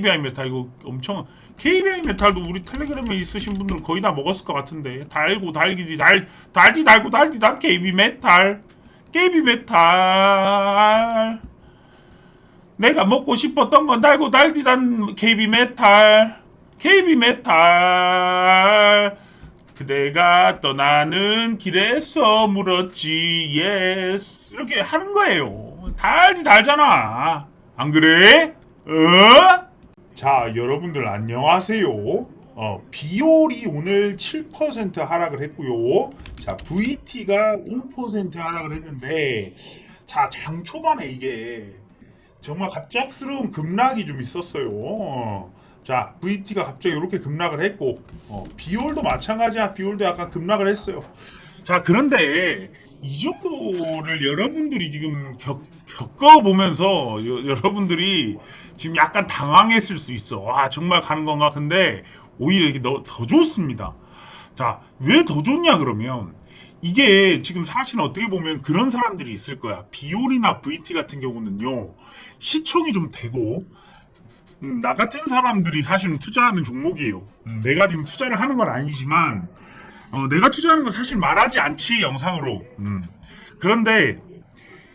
KBI 메탈 이거 엄청 KBI 메탈도 우리 텔레그램에 있으신 분들은 거의 다 먹었을 것 같은데. 달고 달기디 달 달디 달고 달디 단 KB 메탈. KB 메탈. 내가 먹고 싶었던 건 달고 달디 단 KB 메탈. KB 메탈. 그대가 떠나는 길에서 물었지 예스 이렇게 하는 거예요. 달디 달잖아. 안 그래? 어? 자 여러분들 안녕하세요 어, 비올이 오늘 7% 하락을 했고요 자 VT가 5% 하락을 했는데 자 장 초반에 이게 정말 갑작스러운 급락이 좀 있었어요. 어. 자, VT가 갑자기 이렇게 급락을 했고, 어, 비올도 마찬가지야. 비올도 약간 급락을 했어요. 자, 그런데 이 정도를 여러분들이 지금 겪, 겪어보면서 여, 여러분들이 지금 약간 당황했을 수 있어. 와, 정말 가는 건가? 근데 오히려 이게 더, 더 좋습니다. 자, 왜 더 좋냐 그러면 이게 지금 사실 어떻게 보면 그런 사람들이 있을 거야. 비올이나 VT 같은 경우는요, 시총이 좀 되고, 음, 나 같은 사람들이 사실은 투자하는 종목이에요. 음, 내가 지금 투자를 하는 건 아니지만, 어, 내가 투자하는 건 사실 말하지 않지, 영상으로. 음. 그런데,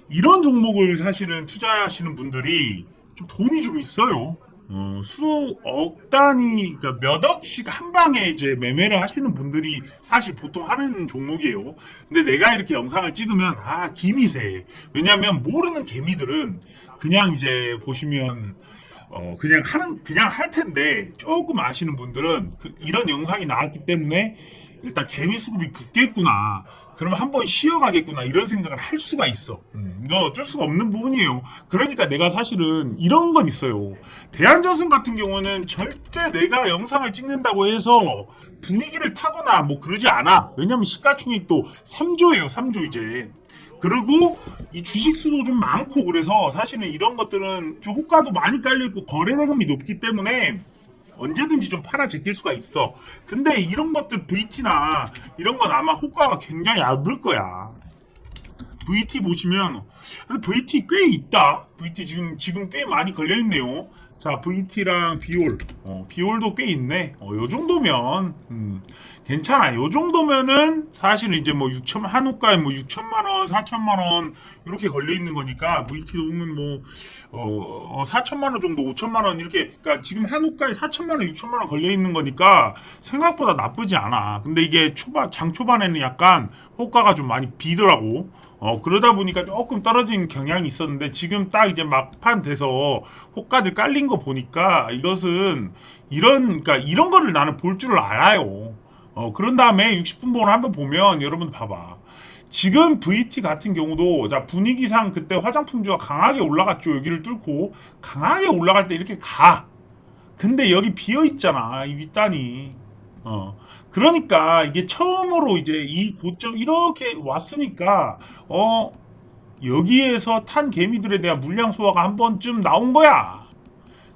이런 종목을 사실은 투자하시는 분들이 좀 돈이 좀 있어요. 어, 수억 단위, 그러니까 몇 억씩 한 방에 이제 매매를 하시는 분들이 사실 보통 하는 종목이에요. 근데 내가 이렇게 영상을 찍으면, 아, 새. 왜냐면 모르는 개미들은 그냥 이제 보시면, 어, 그냥 하는, 그냥 할 텐데, 조금 아시는 분들은 그- 이런 영상이 나왔기 때문에 일단 개미 수급이 붙겠구나. 그러면 한번 쉬어가겠구나. 이런 생각을 할 수가 있어. 음, 이건 어쩔 수가 없는 부분이에요. 그러니까 내가 사실은 이런 건 있어요. 대한전승 같은 경우는 절대 내가 영상을 찍는다고 해서 분위기를 타거나 뭐 그러지 않아. 왜냐면 시가총액도 3조예요. 3조 이제. 그리고 이 주식 수도 좀 많고 그래서 사실은 이런 것들은 좀 호가도 많이 깔려 있고 거래 대금이 높기 때문에 언제든지 좀 팔아 제낄 수가 있어. 근데 이런 것들 VT나 이런 건 아마 호가가 굉장히 얇을 거야. VT 보시면 VT 꽤 있다. VT 지금 지금 꽤 많이 걸려 있네요. 자, VT랑 비올, 어, 비올도 꽤 있네. 어, 요 정도면 음, 괜찮아. 요 정도면은 사실은 이제 뭐 6천 한우가에 뭐 6천만 원, 4천만 원 이렇게 걸려 있는 거니까 VT도 보면 뭐 어, 어, 4천만 원 정도, 5천만 원 이렇게 그러니까 지금 한우가에 4천만 원, 6천만 원 걸려 있는 거니까 생각보다 나쁘지 않아. 근데 이게 초반 장 초반에는 약간 호가가 좀 많이 비더라고. 어, 그러다 보니까 조금 떨어진 경향이 있었는데 지금 딱 이제 막판 돼서 호가들 깔린 거 보니까 이것은 이런, 그러니까 이런 거를 나는 볼 줄을 알아요. 어, 그런 다음에 60분 봉을 한번 보면 여러분 봐봐. 지금 VT 같은 경우도 자 분위기상 그때 화장품주가 강하게 올라갔죠. 여기를 뚫고 강하게 올라갈 때 이렇게 가. 근데 여기 비어 있잖아. 이 윗단이. 어. 그러니까 이게 처음으로 이제 이 고점 이렇게 왔으니까 어 여기에서 탄 개미들에 대한 물량 소화가 한 번쯤 나온 거야.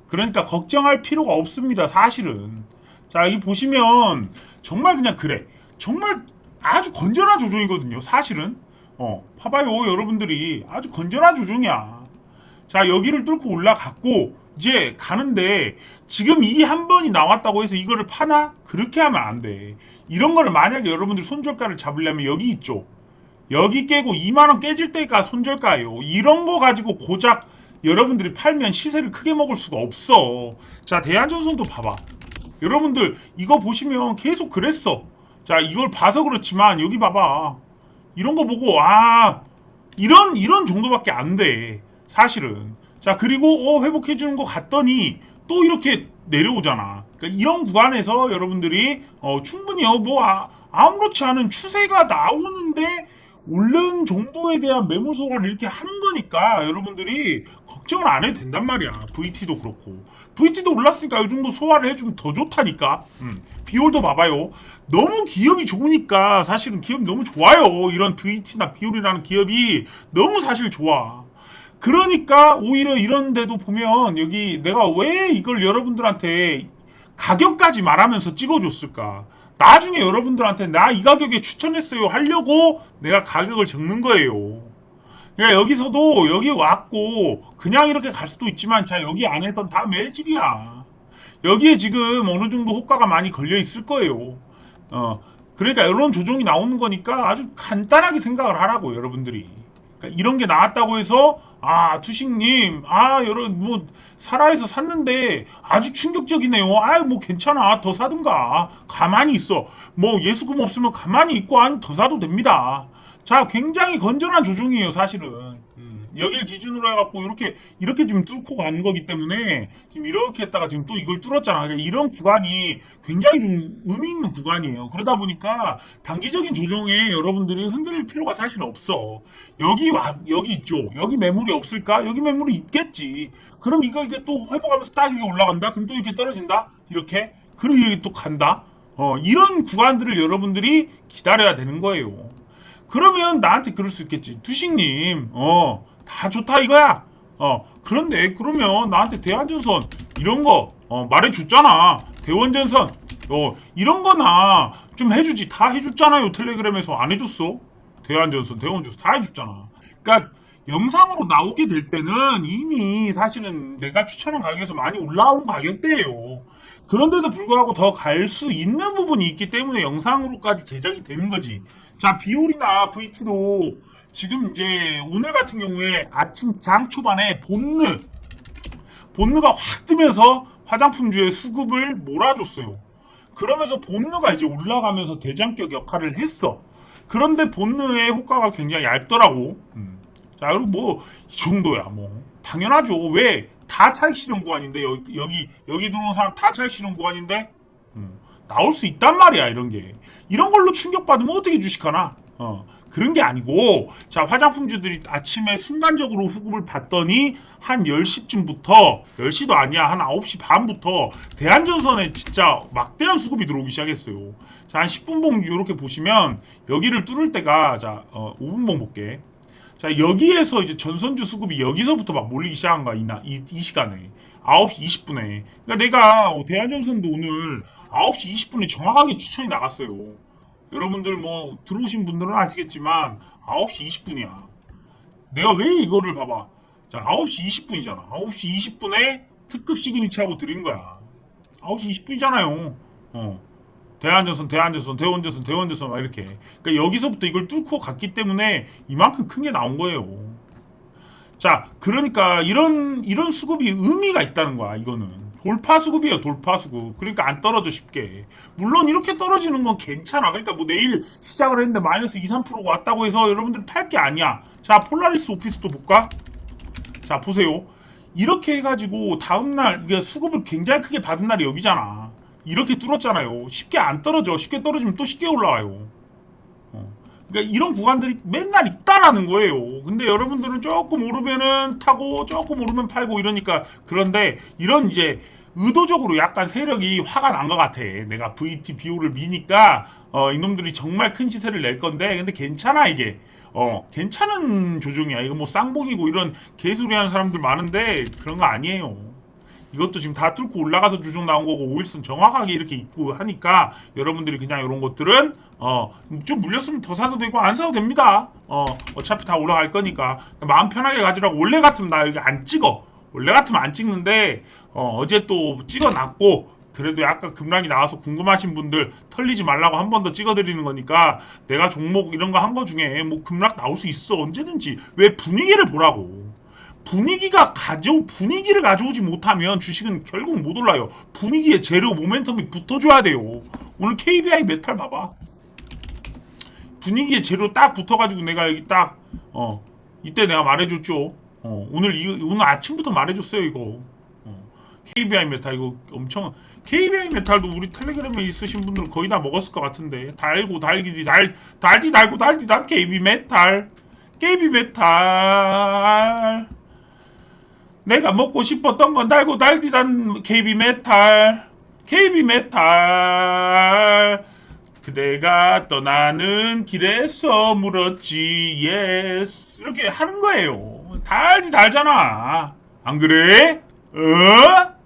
그러니까 걱정할 필요가 없습니다. 사실은. 자, 여기 보시면 정말 그냥 그래. 정말 아주 건전한 조종이거든요. 사실은. 어, 봐봐요, 여러분들이 아주 건전한 조종이야. 자, 여기를 뚫고 올라갔고 이제 가는데 지금 이 한 번이 나왔다고 해서 이거를 파나? 그렇게 하면 안 돼. 이런 거를 만약에 여러분들 손절가를 잡으려면 여기 있죠. 여기 깨고 2만 원 깨질 때가 손절가예요. 이런 거 가지고 고작 여러분들이 팔면 시세를 크게 먹을 수가 없어. 자, 대한전선도 봐봐. 여러분들 이거 보시면 계속 그랬어. 자, 이걸 봐서 그렇지만 여기 봐봐. 이런 거 보고 아 이런 이런 정도밖에 안 돼. 사실은. 자, 그리고 어 회복해 주는 거 같더니 또 이렇게 내려오잖아. 그러니까 이런 구간에서 여러분들이 어 충분히요 뭐 아, 아무렇지 않은 추세가 나오는데 오른 정도에 대한 소화를 이렇게 하는 거니까 여러분들이 걱정을 안 해도 된단 말이야. VT도 그렇고. VT도 올랐으니까 이 정도 소화를 해주면 더 좋다니까. 음. 비올도 봐봐요. 너무 기업이 좋으니까 사실은 기업이 너무 좋아요. 이런 VT나 비올이라는 기업이 너무 사실 좋아. 그러니까 오히려 이런 데도 보면 여기 내가 왜 이걸 여러분들한테 가격까지 말하면서 찍어줬을까? 나중에 여러분들한테 나 이 가격에 추천했어요 하려고 내가 가격을 적는 거예요. 그러니까 여기서도 여기 왔고 그냥 이렇게 갈 수도 있지만 자 여기 안에선 다 매집이야. 여기에 지금 어느 정도 호가가 많이 걸려 있을 거예요. 어, 그러니까 이런 조정이 나오는 거니까 아주 간단하게 생각을 하라고 여러분들이. 그러니까 이런 게 나왔다고 해서 아 투식님 아 여러분 뭐 살아에서 샀는데 아주 충격적이네요. 아유 뭐 괜찮아 더 사든가 가만히 있어. 뭐 예수금 없으면 가만히 있고 아니 더 사도 됩니다. 자 굉장히 건전한 조정이에요 사실은. 음, 여기를 기준으로 해갖고 이렇게 이렇게 지금 뚫고 가는 거기 때문에 지금 이렇게 했다가 지금 또 이걸 뚫었잖아. 그러니까 이런 구간이 굉장히 좀 의미 있는 구간이에요. 그러다 보니까 단기적인 조정에 여러분들이 흔들릴 필요가 사실 없어. 여기 와 여기 있죠. 여기 매물이 없을까? 여기 매물이 있겠지. 그럼 이거 이게 또 회복하면서 딱 이게 올라간다. 그럼 또 이렇게 떨어진다. 이렇게. 그리고 이게 또 간다. 어 이런 구간들을 여러분들이 기다려야 되는 거예요. 그러면 나한테 그럴 수 있겠지. 두식님, 어, 다 좋다 이거야. 어, 그런데 그러면 나한테 대한전선 이런 거, 어, 말해줬잖아. 대원전선, 어, 이런 거나 좀 해주지. 다 해줬잖아요. 텔레그램에서 안 해줬어. 대한전선, 대원전선 다 해줬잖아. 그러니까 영상으로 나오게 될 때는 이미 사실은 내가 추천한 가격에서 많이 올라온 가격대예요. 그런데도 불구하고 더 갈 수 있는 부분이 있기 때문에 영상으로까지 제작이 되는 거지. 자, 비올이나 V2도 지금 이제 오늘 같은 경우에 아침 장 초반에 본느, 본느가 확 뜨면서 화장품주의 수급을 몰아줬어요. 그러면서 본느가 이제 올라가면서 대장격 역할을 했어. 그런데 본느의 효과가 굉장히 얇더라고. 음. 자, 그리고 뭐, 이 정도야, 뭐. 당연하죠. 왜? 다 차익 실현 구간인데, 여기, 여기, 여기 들어온 사람 다 차익 실현 구간인데? 음, 나올 수 있단 말이야, 이런 게. 이런 걸로 충격받으면 어떻게 주식하나? 어, 그런 게 아니고, 자, 화장품주들이 아침에 순간적으로 후급을 받더니, 한 10시쯤부터, 10시도 아니야, 한 9시 반부터, 대한전선에 진짜 막대한 수급이 들어오기 시작했어요. 자, 한 10분 봉 이렇게 보시면, 여기를 뚫을 때가, 자, 어, 5분 봉 볼게. 자, 여기에서 이제 전선주 수급이 여기서부터 막 몰리기 시작한 거야, 이, 나, 이, 이 시간에. 9시 20분에. 그러니까 내가 어, 대한전선도 오늘 9시 20분에 정확하게 추천이 나갔어요. 여러분들 뭐 들어오신 분들은 아시겠지만 9시 20분이야. 내가 왜 이거를 봐봐. 자, 9시 20분이잖아. 9시 20분에 특급 시그니처하고 드린 거야. 9시 20분이잖아요. 어. 대한전선, 대한전선, 대원전선, 대원전선 막 이렇게. 그러니까 여기서부터 이걸 뚫고 갔기 때문에 이만큼 큰 게 나온 거예요. 자, 그러니까 이런 이런 수급이 의미가 있다는 거야. 이거는 돌파 수급이에요. 돌파 수급. 그러니까 안 떨어져 쉽게. 물론 이렇게 떨어지는 건 괜찮아. 그러니까 뭐 내일 시작을 했는데 마이너스 2, 3%가 왔다고 해서 여러분들 팔 게 아니야. 자, 폴라리스 오피스도 볼까? 자, 보세요. 이렇게 해가지고 다음날 이게 수급을 굉장히 크게 받은 날이 여기잖아. 이렇게 뚫었잖아요. 쉽게 안 떨어져. 쉽게 떨어지면 또 쉽게 올라와요. 어. 그러니까 이런 구간들이 맨날 있다라는 거예요. 근데 여러분들은 조금 오르면은 타고 조금 오르면 팔고 이러니까 그런데 이런 이제 의도적으로 약간 세력이 화가 난 것 같아. 내가 VT BO를 미니까 어, 이놈들이 정말 큰 시세를 낼 건데 근데 괜찮아 이게. 어 괜찮은 조정이야. 이거 뭐 쌍봉이고 이런 개소리 하는 사람들 많은데 그런 거 아니에요. 이것도 지금 다 뚫고 올라가서 주종 나온 거고 오일선 정확하게 이렇게 있고 하니까 여러분들이 그냥 이런 것들은 어 좀 물렸으면 더 사도 되고 안 사도 됩니다. 어 어차피 다 올라갈 거니까 마음 편하게 가지라고 원래 같으면 나 여기 안 찍어. 원래 같으면 안 찍는데 어, 어제 또 찍어놨고 그래도 약간 급락이 나와서 궁금하신 분들 털리지 말라고 한 번 더 찍어드리는 거니까 내가 종목 이런 거 한 거 중에 뭐 급락 나올 수 있어 언제든지 왜 분위기를 보라고 분위기가 가져 분위기를 가져오지 못하면 주식은 결국 못 올라요. 분위기에 재료 모멘텀이 붙어줘야 돼요. 오늘 KBI 메탈 봐봐. 분위기에 재료 딱 붙어가지고 내가 여기 딱 어 이때 내가 말해줬죠. 어 오늘 이 오늘 아침부터 말해줬어요 이거. 어, KBI 메탈 이거 엄청 KBI 메탈도 우리 텔레그램에 있으신 분들은 거의 다 먹었을 것 같은데 달고 달기디 달 달디 달고 달디 단 KB 메탈 KB 메탈 내가 먹고 싶었던 건 달고 달디단 KB 메탈 KB 메탈 그대가 떠나는 길에서 물었지 예스 이렇게 하는 거예요 달디 달잖아 안 그래? 어?